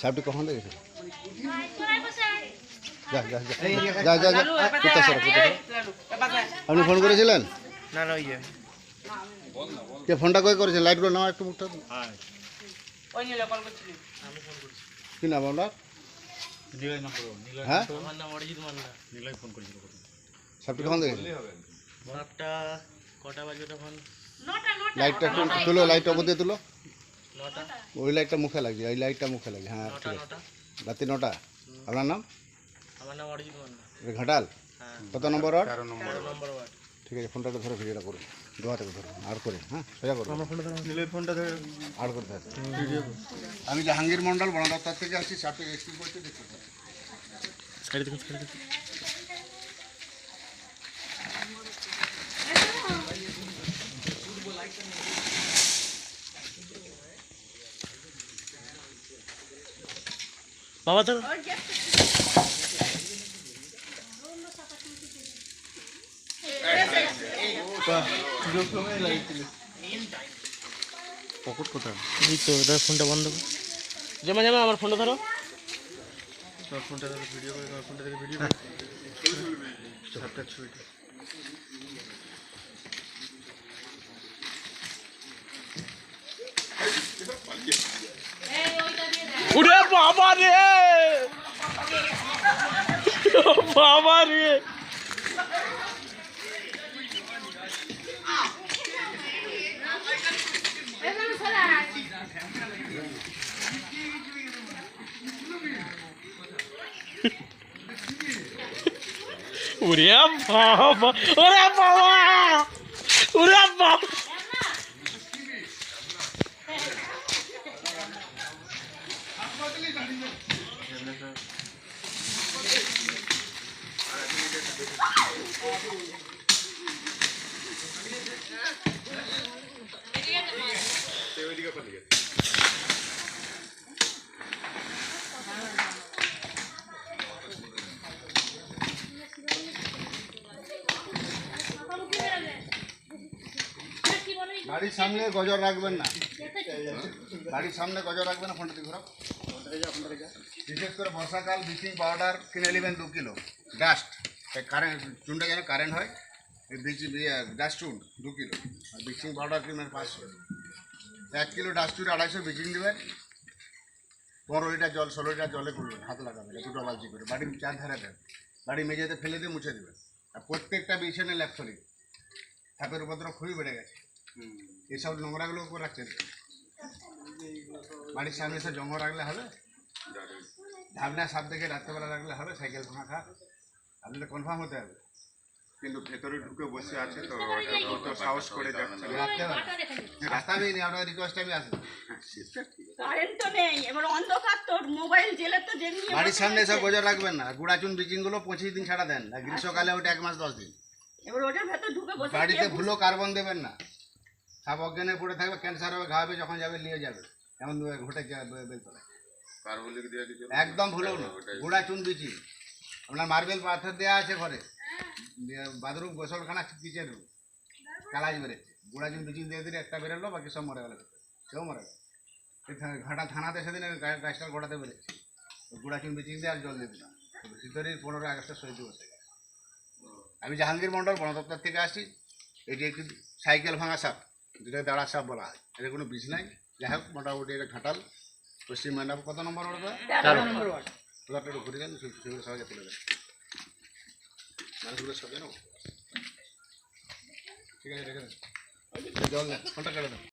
সাপটি কখন দেখেছে? যা যা যা। যা যা যা। কোথায় সরো কোথায় সরো? আপনি ফোন করেছিলেন? না না ওই যে। কে ফোনটা কই করেছেন লাইটগুলো নাও একটু মুখটা। ওই নিলে কল করছিলি। কি নাম আপনার? হ্যাঁ? সাপটি কখন? দেখেছে? সাতটা কটা বাজে তখন? লাইটটা একটু তুলো লাইটটা দিয়ে তুলো। ওই লাইটটা মুখে লাগছে ওই লাইটটা মুখে লাগছে হ্যাঁ ঠিক আছে। নটা? রাত্রি নটা। আপনার নাম? আমার নাম অরিজিৎ মান্না ঘাটাল? হ্যাঁ। কত নম্বর ওয়ার্ড? ঠিক আছে ফোনটা ধরে ভিডিওটা করুন। দোয়াটাকে ধরুন আর করে হ্যাঁ সোজা করুন। ফোনটা ধরে আর করতে হবে আমি জাহাঙ্গীর মন্ডল বন দপ্তর থেকে আসছি সাপটি রেস্কিউ করতে দেখতে বাবা তো। পকেট কোথায়? এই তো দাদা ফোনটা বন্ধ কর। জামা জামা আমার ফোনটা ধরো। ফোনটা ধরে ভিডিও করে ফোনটা থেকে ভিডিও ছবিটা বাবা রে! বাবা রে উরে বাবা ওরে বাবা ওরে বাড়ির সামনে গজর রাখবেন না বাড়ির সামনে গজর রাখবেন না ফোনটা দিয়ে ঘোরাও বিশেষ করে বর্ষাকাল ব্লিচিং পাউডার কিনে নেবেন দু কিলো ডাস্ট কারেন্ট চুনটা যেন কারেন্ট হয় ডাস্ট চুন দু কিলো। আর ব্লিচিং পাউডার কিনবেন পাঁচশো। এক কিলো ডাস্ট চুন আড়াইশো ব্লিচিং দেবেন পনেরো লিটার জল ষোলো লিটার জলে করবেন হাত লাগাবেন দুটো বালতি করে। বাড়ির চার ধারে দেন। বাড়ি মেঝেতে ফেলে দিয়ে মুছে দেবেন আর প্রত্যেকটা বিছানে ল্যাপসরি সাপের উপদ্রব খুবই বেড়ে গেছে। এসব নোংরাগুলো করে রাখছেন। বাড়ির সামনে এসে জঙ্গল রাখলে হবে। ঢাবনা সাপ দেখে রাত্রেবেলা রাখলে হবে সাইকেল ফাঁকা আপনি তো কনফার্ম হতে হবে। কিন্তু ভেতরে ঢুকে বসে আছে তো তো সাহস করে যাচ্ছে না। রাস্তা নেই। আপনার রিকোয়েস্ট আমি আসেন। কারেন্ট তো নেই এবার অন্ধকার তোর মোবাইল জেলে তো যেমনি বাড়ির সামনে এসব গোজর রাখবেন না। গুড়াচুন বিচিংগুলো পঁচিশ দিন ছাড়া দেন আর গ্রীষ্মকালে ওটা এক মাস দশ দিন। এবার ওটার ভেতর ঢুকে বসে বাড়িতে ভুলো কার্বন দেবেন না। সাপ অজ্ঞানে পড়ে থাকবে ক্যান্সার হবে ঘা হবে যখন যাবে নিয়ে যাবে। এমন ঘটে একদম ভুলেও না। গুড়া চুন বিচি। আপনার মার্বেল পাথর দেওয়া আছে ঘরে। বাথরুম, গোসলখানা, কিচেন রুম কালাজ বেরোচ্ছে। গুড়া চুন বিচি দিয়ে দিলে একটা বেরোলো, বাকি সব মরে গেল। সেও মরে গেল। ঘাটা থানাতে সেদিন গাছটা গোড়াতে বেরোচ্ছে। গুড়া চুন বিচিং দিয়ে আর জল দিবি না। শীতরির পনেরো আগস্টের সহিত বসে গেছে। আমি জাহাঙ্গীর মন্ডল বন দপ্তর থেকে আসছি। এটি একটি সাইকেল ভাঙা সাপ। যেটা দাঁড়া সাপ বলা হয়। এটা কোনো বিষ নাই। যাই হোক, মোটামুটি এটা ঘাটাল। পশ্চিম মেদিনীপুর, কত নম্বর ওটা তেরো নম্বর ওয়ার্ড। তোলাটা একটু ঘুরে দেন সেগুলো সবাইকে তুলে দেন। মানুষগুলো সব ঠিক আছে, রেখে দেন। জল দেন ঘণ্টা কেটে দেন।